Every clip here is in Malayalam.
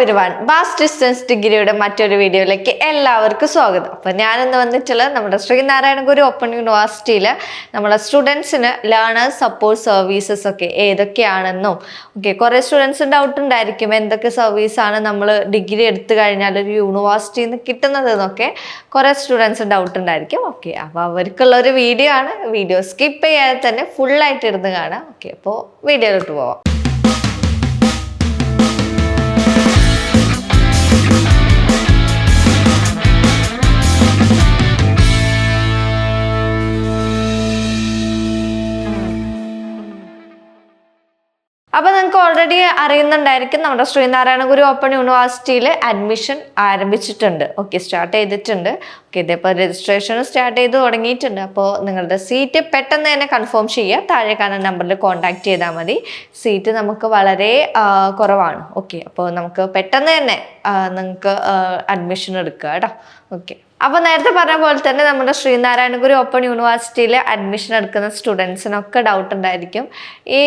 ബാസ് ഡിസ്റ്റൻസ് ഡിഗ്രിയുടെ മറ്റൊരു വീഡിയോയിലേക്ക് എല്ലാവർക്കും സ്വാഗതം. അപ്പോൾ ഞാനിന്ന് വന്നിട്ടുള്ളത് നമ്മുടെ ശ്രീനാരായണ ഗുരു ഓപ്പൺ യൂണിവേഴ്സിറ്റിയിൽ നമ്മുടെ സ്റ്റുഡൻസിന് ലേണേഴ്സ് സപ്പോർട്ട് സർവീസസ് ഒക്കെ ഏതൊക്കെയാണെന്നും ഓക്കെ കുറേ സ്റ്റുഡൻസിന് ഡൗട്ട് ഉണ്ടായിരിക്കും എന്തൊക്കെ സർവീസാണ് നമ്മൾ ഡിഗ്രി എടുത്തു കഴിഞ്ഞാൽ ഒരു യൂണിവേഴ്സിറ്റിയിൽ നിന്ന് കിട്ടുന്നത് എന്നൊക്കെ കുറേ സ്റ്റുഡൻസിന് ഡൗട്ട് ഉണ്ടായിരിക്കും ഓക്കെ അപ്പോൾ അവർക്കുള്ള ഒരു വീഡിയോ ആണ്. വീഡിയോ സ്കിപ്പ് ചെയ്യാതെ തന്നെ ഫുള്ളായിട്ട് ഇരുന്ന് കാണാം ഓക്കെ അപ്പോൾ വീഡിയോയിലോട്ട് പോവാം. അപ്പോൾ നിങ്ങൾക്ക് ഓൾറെഡി അറിയുന്നുണ്ടായിരിക്കും നമ്മുടെ ശ്രീനാരായണ ഗുരു ഓപ്പൺ യൂണിവേഴ്സിറ്റിയിൽ അഡ്മിഷൻ ആരംഭിച്ചിട്ടുണ്ട്. ഓക്കെ സ്റ്റാർട്ട് ചെയ്തിട്ടുണ്ട്. ഓക്കെ ഇതിപ്പോൾ രജിസ്ട്രേഷൻ സ്റ്റാർട്ട് ചെയ്ത് തുടങ്ങിയിട്ടുണ്ട്. അപ്പോൾ നിങ്ങളുടെ സീറ്റ് പെട്ടെന്ന് തന്നെ കൺഫേം ചെയ്യുക. താഴെ കാണുന്ന നമ്പറിൽ കോൺടാക്ട് ചെയ്താൽ മതി. സീറ്റ് നമുക്ക് വളരെ കുറവാണ്. ഓക്കെ അപ്പോൾ നമുക്ക് പെട്ടെന്ന് തന്നെ നിങ്ങൾക്ക് അഡ്മിഷൻ എടുക്കുക കേട്ടോ. ഓക്കെ അപ്പോൾ നേരത്തെ പറഞ്ഞ പോലെ തന്നെ നമ്മുടെ ശ്രീനാരായണ ഗുരു ഓപ്പൺ യൂണിവേഴ്സിറ്റിയിൽ അഡ്മിഷൻ എടുക്കുന്ന സ്റ്റുഡൻസിനൊക്കെ ഡൗട്ട് ഉണ്ടായിരിക്കും. ഈ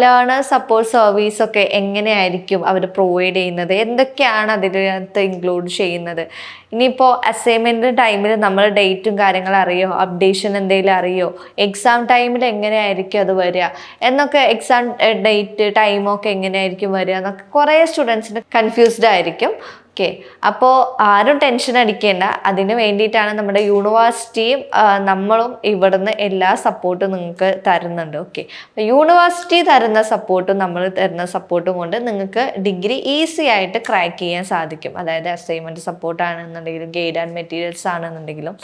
ലേണർ സപ്പോർട്ട് സർവീസ് ഒക്കെ എങ്ങനെയായിരിക്കും അവർ പ്രൊവൈഡ് ചെയ്യുന്നത്? എന്തൊക്കെയാണ് അതിനകത്ത് ഇൻക്ലൂഡ് ചെയ്യുന്നത്? ഇനിയിപ്പോൾ അസൈൻമെന്റ് ടൈമിൽ നമ്മൾ ഡേറ്റും കാര്യങ്ങളും അറിയോ? അപ്ഡേഷൻ എന്തെങ്കിലും അറിയോ? എക്സാം ടൈമിൽ എങ്ങനെയായിരിക്കും അത് വരിക? എന്നൊക്കെ എക്സാം ഡേറ്റ് ടൈമൊക്കെ എങ്ങനെയായിരിക്കും വരിക? എന്നൊക്കെ കുറേ സ്റ്റുഡൻസിന് കൺഫ്യൂസ്ഡ് ആയിരിക്കും. ഓക്കെ അപ്പോൾ ആരും ടെൻഷൻ അടിക്കേണ്ട. അതിന് വേണ്ടിയിട്ടാണ് നമ്മുടെ യൂണിവേഴ്സിറ്റിയും നമ്മളും ഇവിടുന്ന് എല്ലാ സപ്പോർട്ടും നിങ്ങൾക്ക് തരുന്നുണ്ട്. ഓക്കെ യൂണിവേഴ്സിറ്റി തരുന്ന സപ്പോർട്ടും നമ്മൾ തരുന്ന സപ്പോർട്ടും കൊണ്ട് നിങ്ങൾക്ക് ഡിഗ്രി ഈസി ആയിട്ട് ക്രാക്ക് ചെയ്യാൻ സാധിക്കും. അതായത് അസൈൻമെന്റ് സപ്പോർട്ട് ആണെന്നുണ്ടെങ്കിലും ഗൈഡ് ആൻഡ് മെറ്റീരിയൽസ് ആണെന്നുണ്ടെങ്കിലും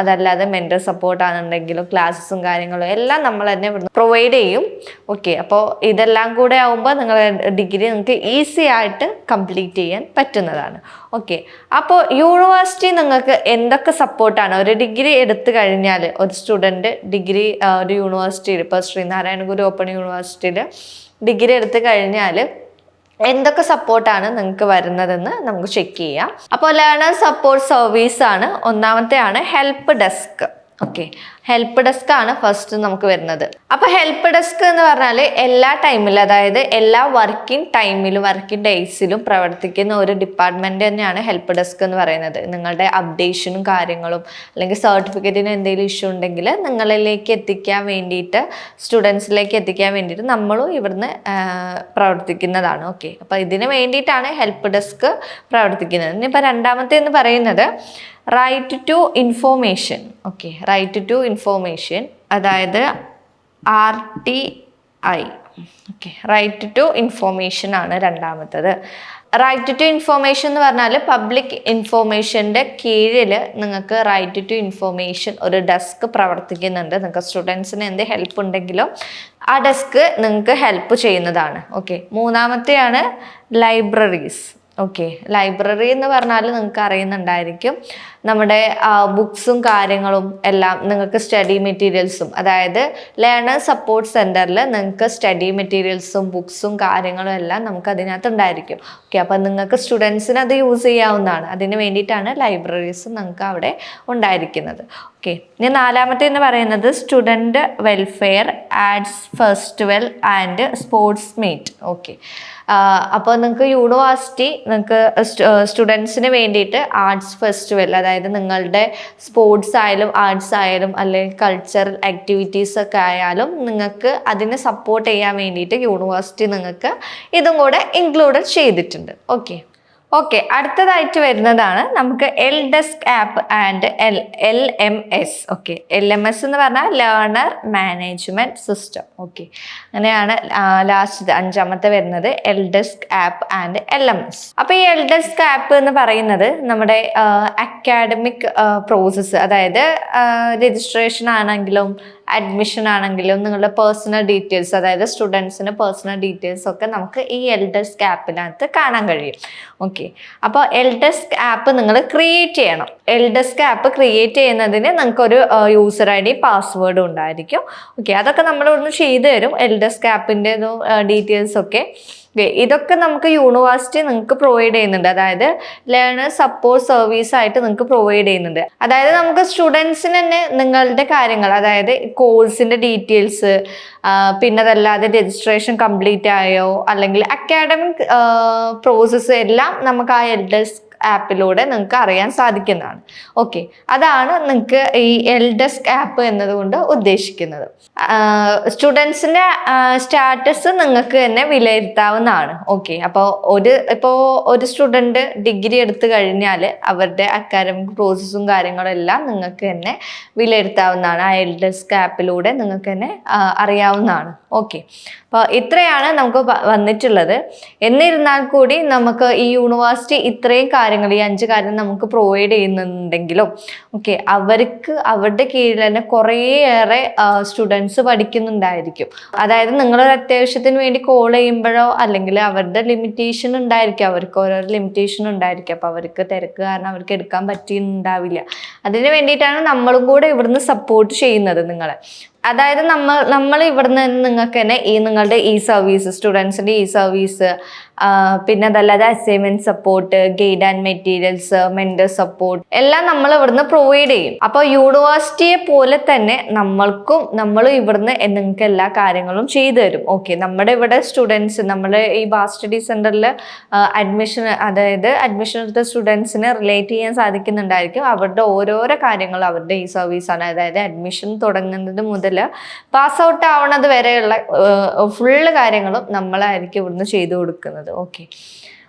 അതല്ലാതെ മെന്റൽ സപ്പോർട്ട് ആണെന്നുണ്ടെങ്കിലും ക്ലാസ്സസും കാര്യങ്ങളും എല്ലാം നമ്മൾ തന്നെ ഇവിടുന്ന് പ്രൊവൈഡ് ചെയ്യും. ഓക്കെ അപ്പോൾ ഇതെല്ലാം കൂടെ ആവുമ്പോൾ നിങ്ങളുടെ ഡിഗ്രി നിങ്ങൾക്ക് ഈസി ആയിട്ട് കംപ്ലീറ്റ് ചെയ്യാൻ പറ്റുന്നതാണ്. ഓക്കെ അപ്പോൾ യൂണിവേഴ്സിറ്റി നിങ്ങൾക്ക് എന്തൊക്കെ സപ്പോർട്ടാണ് ഒരു ഡിഗ്രി എടുത്തു കഴിഞ്ഞാൽ ഒരു സ്റ്റുഡന്റ് ഡിഗ്രി ഒരു യൂണിവേഴ്സിറ്റിയിൽ ഇപ്പോൾ ശ്രീനാരായണ ഗുരു ഓപ്പൺ യൂണിവേഴ്സിറ്റിയിൽ ഡിഗ്രി എടുത്തു കഴിഞ്ഞാൽ എന്തൊക്കെ സപ്പോർട്ടാണ് നിങ്ങൾക്ക് വരുന്നതെന്ന് നമുക്ക് ചെക്ക് ചെയ്യാം. അപ്പോൾ ലേണർ സപ്പോർട്ട് സർവീസ് ആണ്. ഒന്നാമത്തെ ആണ് help desk okay help desk ആണ് ഫസ്റ്റ് നമുക്ക് വരുന്നത്. അപ്പോൾ ഹെൽപ്പ് ഡെസ്ക് എന്ന് പറഞ്ഞാൽ എല്ലാ ടൈമിലും അതായത് എല്ലാ വർക്കിംഗ് ടൈമിലും വർക്കിംഗ് ഡേയ്സിലും പ്രവർത്തിക്കുന്ന ഒരു ഡിപ്പാർട്ട്മെന്റ് തന്നെയാണ് ഹെൽപ്പ് ഡെസ്ക് എന്ന് പറയുന്നത്. നിങ്ങളുടെ അപ്ഡേഷനും കാര്യങ്ങളും അല്ലെങ്കിൽ സർട്ടിഫിക്കറ്റിന് എന്തെങ്കിലും ഇഷ്യൂ ഉണ്ടെങ്കിൽ നിങ്ങളിലേക്ക് എത്തിക്കാൻ വേണ്ടിയിട്ട് സ്റ്റുഡൻസിലേക്ക് എത്തിക്കാൻ വേണ്ടിയിട്ട് നമ്മളും ഇവിടുന്ന് പ്രവർത്തിക്കുന്നതാണ്. ഓക്കെ അപ്പോൾ ഇതിന് വേണ്ടിയിട്ടാണ് ഹെൽപ്പ് ഡെസ്ക് പ്രവർത്തിക്കുന്നത്. ഇനിയിപ്പോൾ രണ്ടാമത്തെ എന്ന് പറയുന്നത് right to information okay right to information അതായത് R T I okay right to information ആണ് രണ്ടാമത്തത്. റൈറ്റ് ടു ഇൻഫോർമേഷൻ എന്ന് പറഞ്ഞാൽ പബ്ലിക് ഇൻഫോർമേഷന്റെ കീഴിൽ നിങ്ങൾക്ക് റൈറ്റ് ടു ഇൻഫോർമേഷൻ ഒരു ഡെസ്ക് പ്രവർത്തിക്കുന്നുണ്ട്. നിങ്ങൾക്ക് സ്റ്റുഡൻസിന് എന്ത് ഹെൽപ്പ് ഉണ്ടെങ്കിലും ആ ഡെസ്ക് നിങ്ങൾക്ക് ഹെൽപ്പ് ചെയ്യുന്നതാണ്. ഓക്കെ മൂന്നാമത്തെയാണ് ലൈബ്രറീസ് ഓക്കെ ലൈബ്രറി എന്ന് പറഞ്ഞാൽ നിങ്ങൾക്ക് അറിയുന്നുണ്ടായിരിക്കും. നമ്മുടെ ബുക്സും കാര്യങ്ങളും എല്ലാം നിങ്ങൾക്ക് സ്റ്റഡി മെറ്റീരിയൽസും അതായത് ലേണർ സപ്പോർട്ട് സെന്ററിൽ നിങ്ങൾക്ക് സ്റ്റഡി മെറ്റീരിയൽസും ബുക്സും കാര്യങ്ങളും എല്ലാം നമുക്ക് അതിനകത്ത് ഉണ്ടായിരിക്കും. ഓക്കെ അപ്പം നിങ്ങൾക്ക് സ്റ്റുഡൻസിന് അത് യൂസ് ചെയ്യാവുന്നതാണ്. അതിന് വേണ്ടിയിട്ടാണ് ലൈബ്രറീസ് നിങ്ങൾക്ക് അവിടെ ഉണ്ടായിരിക്കുന്നത്. ഓക്കെ ഇനി നാലാമത്തെ എന്ന് പറയുന്നത് student welfare arts festival and sports meet okay അപ്പോൾ നിങ്ങൾക്ക് യൂണിവേഴ്സിറ്റി നിങ്ങൾക്ക് സ്റ്റുഡൻസിന് വേണ്ടിയിട്ട് ആർട്സ് ഫെസ്റ്റിവൽ അതായത് നിങ്ങളുടെ സ്പോർട്സ് ആയാലും ആർട്സ് ആയാലും അല്ലെങ്കിൽ കൾച്ചറൽ ആക്ടിവിറ്റീസ് ഒക്കെ ആയാലും നിങ്ങൾക്ക് അതിനെ സപ്പോർട്ട് ചെയ്യാൻ വേണ്ടിയിട്ട് യൂണിവേഴ്സിറ്റി നിങ്ങൾക്ക് ഇതും കൂടെ ഇൻക്ലൂഡഡ് ചെയ്തിട്ടുണ്ട്. ഓക്കെ ഓക്കെ അടുത്തതായിട്ട് വരുന്നതാണ് നമുക്ക് L desk app and L L M S okay L M S എന്ന് പറഞ്ഞാൽ ലേണർ മാനേജ്മെന്റ് സിസ്റ്റം ഓക്കെ അങ്ങനെയാണ് ലാസ്റ്റ് അഞ്ചാമത്തെ വരുന്നത് L desk app and L M S അപ്പോൾ ഈ എൽ ഡെസ്ക് ആപ്പ് എന്ന് പറയുന്നത് നമ്മുടെ അക്കാഡമിക് പ്രോസസ്സ് അതായത് രജിസ്ട്രേഷൻ ആണെങ്കിലും അഡ്മിഷൻ ആണെങ്കിലും നിങ്ങളുടെ പേഴ്സണൽ ഡീറ്റെയിൽസ് അതായത് സ്റ്റുഡൻസിന് പേഴ്സണൽ ഡീറ്റെയിൽസ് ഒക്കെ നമുക്ക് ഈ എൽ ഡെസ്ക് ആപ്പിനകത്ത് കാണാൻ കഴിയും. ഓക്കെ അപ്പോൾ എൽ ഡെസ്ക് ആപ്പ് നിങ്ങൾ ക്രിയേറ്റ് ചെയ്യണം. എൽ ഡെസ്ക് ആപ്പ് ക്രിയേറ്റ് ചെയ്യുന്നതിന് നിങ്ങൾക്ക് ഒരു യൂസർ ഐ ഡി പാസ്വേഡും ഉണ്ടായിരിക്കും. ഓക്കെ അതൊക്കെ നമ്മൾ ഇവിടുന്ന് ചെയ്തു തരും. എൽ ഡെസ്ക് ആപ്പിന്റെ ഡീറ്റെയിൽസ് ഒക്കെ. ഇതൊക്കെ നമുക്ക് യൂണിവേഴ്സിറ്റി നിങ്ങൾക്ക് പ്രൊവൈഡ് ചെയ്യുന്നുണ്ട്. അതായത് ലേണേഴ്സ് സപ്പോർട്ട് സർവീസ് ആയിട്ട് നിങ്ങൾക്ക് പ്രൊവൈഡ് ചെയ്യുന്നുണ്ട്. അതായത് നമുക്ക് സ്റ്റുഡൻസിന് തന്നെ നിങ്ങളുടെ കാര്യങ്ങൾ അതായത് കോഴ്സിന്റെ ഡീറ്റെയിൽസ് പിന്നെ അതല്ലാതെ രജിസ്ട്രേഷൻ കംപ്ലീറ്റ് ആയോ? അല്ലെങ്കിൽ അക്കാഡമിക് പ്രോസസ്സ് എല്ലാം നമുക്ക് ആ എൽഡസ് ആപ്പിലൂടെ നിങ്ങൾക്ക് അറിയാൻ സാധിക്കുന്നതാണ്. ഓക്കെ അതാണ് നിങ്ങൾക്ക് ഈ എൽ ഡെസ്ക് ആപ്പ് എന്നതുകൊണ്ട് ഉദ്ദേശിക്കുന്നത്. സ്റ്റുഡൻസിന്റെ സ്റ്റാറ്റസ് നിങ്ങൾക്ക് തന്നെ വിലയിരുത്താവുന്നതാണ്. ഓക്കെ അപ്പോൾ ഒരു ഇപ്പോൾ ഒരു സ്റ്റുഡന്റ് ഡിഗ്രി എടുത്തു കഴിഞ്ഞാൽ അവരുടെ അക്കാഡമിക് പ്രോസസ്സും കാര്യങ്ങളും എല്ലാം നിങ്ങൾക്ക് തന്നെ വിലയിരുത്താവുന്നതാണ്. ആ എൽ ഡെസ്ക് ആപ്പിലൂടെ നിങ്ങൾക്ക് തന്നെ അറിയാവുന്നതാണ്. ഓക്കെ അപ്പോൾ ഇത്രയാണ് നമുക്ക് വന്നിട്ടുള്ളത്. എന്നിരുന്നാൽ കൂടി നമുക്ക് ഈ യൂണിവേഴ്സിറ്റി ഇത്രയും കാര്യങ്ങൾ ഈ അഞ്ച് കാര്യം നമുക്ക് പ്രൊവൈഡ് ചെയ്യുന്നുണ്ടെങ്കിലും. ഓക്കെ അവർക്ക് അവരുടെ കീഴിൽ തന്നെ കുറേയേറെ സ്റ്റുഡൻസ് പഠിക്കുന്നുണ്ടായിരിക്കും. അതായത് നിങ്ങളൊരു അത്യാവശ്യത്തിന് വേണ്ടി കോൾ ചെയ്യുമ്പോഴോ അല്ലെങ്കിൽ അവരുടെ ലിമിറ്റേഷൻ ഉണ്ടായിരിക്കും. അവർക്ക് ഓരോരോ ലിമിറ്റേഷൻ ഉണ്ടായിരിക്കും. അപ്പോൾ അവർക്ക് തിരക്ക് കാരണം അവർക്ക് എടുക്കാൻ പറ്റിയിട്ടുണ്ടാവില്ല. അതിന് വേണ്ടിയിട്ടാണ് നമ്മളും കൂടെ ഇവിടുന്ന് സപ്പോർട്ട് ചെയ്യുന്നത് നിങ്ങളെ. അതായത് നമ്മൾ നമ്മൾ ഇവിടുന്ന് നിങ്ങൾക്ക് തന്നെ ഈ നിങ്ങളുടെ ഈ സർവീസ് സ്റ്റുഡൻസിന്റെ ഈ സർവീസ് പിന്നെ അതല്ലാതെ assignment support guide and materials mentor support എല്ലാം നമ്മൾ ഇവിടുന്ന് പ്രൊവൈഡ് ചെയ്യും. അപ്പോൾ യൂണിവേഴ്സിറ്റിയെ പോലെ തന്നെ നമ്മൾക്കും നമ്മൾ ഇവിടുന്ന് നിങ്ങൾക്ക് എല്ലാ കാര്യങ്ങളും ചെയ്തു തരും. ഓക്കെ നമ്മുടെ ഇവിടെ സ്റ്റുഡൻസ് നമ്മുടെ ഈ ബാസ് സ്റ്റഡി സെന്ററിൽ അഡ്മിഷൻ അതായത് അഡ്മിഷൻ എടുത്ത സ്റ്റുഡൻസിനെ റിലേറ്റ് ചെയ്യാൻ സാധിക്കുന്നുണ്ടായിരിക്കും. അവരുടെ ഓരോരോ കാര്യങ്ങളും അവരുടെ ഈ സർവീസാണ് അതായത് അഡ്മിഷൻ തുടങ്ങുന്നത് മുതൽ പാസ് ഔട്ട് ആവണത് വരെയുള്ള ഫുള്ള് കാര്യങ്ങളും നമ്മളായിരിക്കും ഇവിടുന്ന് ചെയ്തു കൊടുക്കുന്നത്. ഓക്കെ.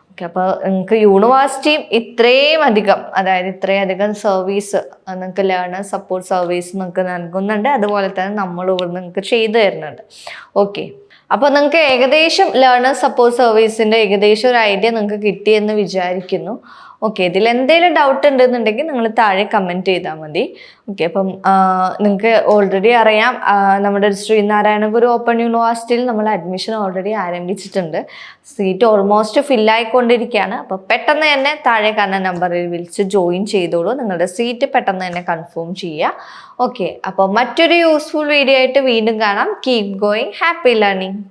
ഓക്കെ അപ്പോൾ നിങ്ങൾക്ക് യൂണിവേഴ്സിറ്റിയും ഇത്രയും അധികം അതായത് ഇത്രയും അധികം സർവീസ് നിങ്ങൾക്ക് ലേണേഴ്സ് സപ്പോർട്ട് സർവീസ് നിങ്ങൾക്ക് നൽകുന്നുണ്ട്. അതുപോലെ തന്നെ നമ്മൾ ഇവിടുന്ന് നിങ്ങൾക്ക് ചെയ്തു തരുന്നുണ്ട്. ഓക്കെ. അപ്പോൾ നിങ്ങൾക്ക് ഏകദേശം ലേണേഴ്സ് സപ്പോർട്ട് സർവീസിന്റെ ഏകദേശം ഒരു ഐഡിയ നിങ്ങൾക്ക് കിട്ടിയെന്ന് വിചാരിക്കുന്നു. ഓക്കെ ഇതിൽ എന്തെങ്കിലും ഡൗട്ട് ഉണ്ടെന്നുണ്ടെങ്കിൽ നിങ്ങൾ താഴെ കമന്റ് ചെയ്താൽ മതി. ഓക്കെ അപ്പം നിങ്ങൾക്ക് ഓൾറെഡി അറിയാം നമ്മുടെ ശ്രീനാരായണ ഗുരു ഓപ്പൺ യൂണിവേഴ്സിറ്റിയിൽ നമ്മൾ അഡ്മിഷൻ ഓൾറെഡി ആരംഭിച്ചിട്ടുണ്ട്. സീറ്റ് ഓൾമോസ്റ്റ് ഫില്ലായിക്കൊണ്ടിരിക്കുകയാണ് അപ്പോൾ പെട്ടെന്ന് തന്നെ താഴെ കാണുന്ന നമ്പറിൽ വിളിച്ച് ജോയിൻ ചെയ്തോളൂ. നിങ്ങളുടെ സീറ്റ് പെട്ടെന്ന് തന്നെ കൺഫേം ചെയ്യുക. ഓക്കെ അപ്പോൾ മറ്റൊരു യൂസ്ഫുൾ വീഡിയോ ആയിട്ട് വീണ്ടും കാണാം. Keep going happy learning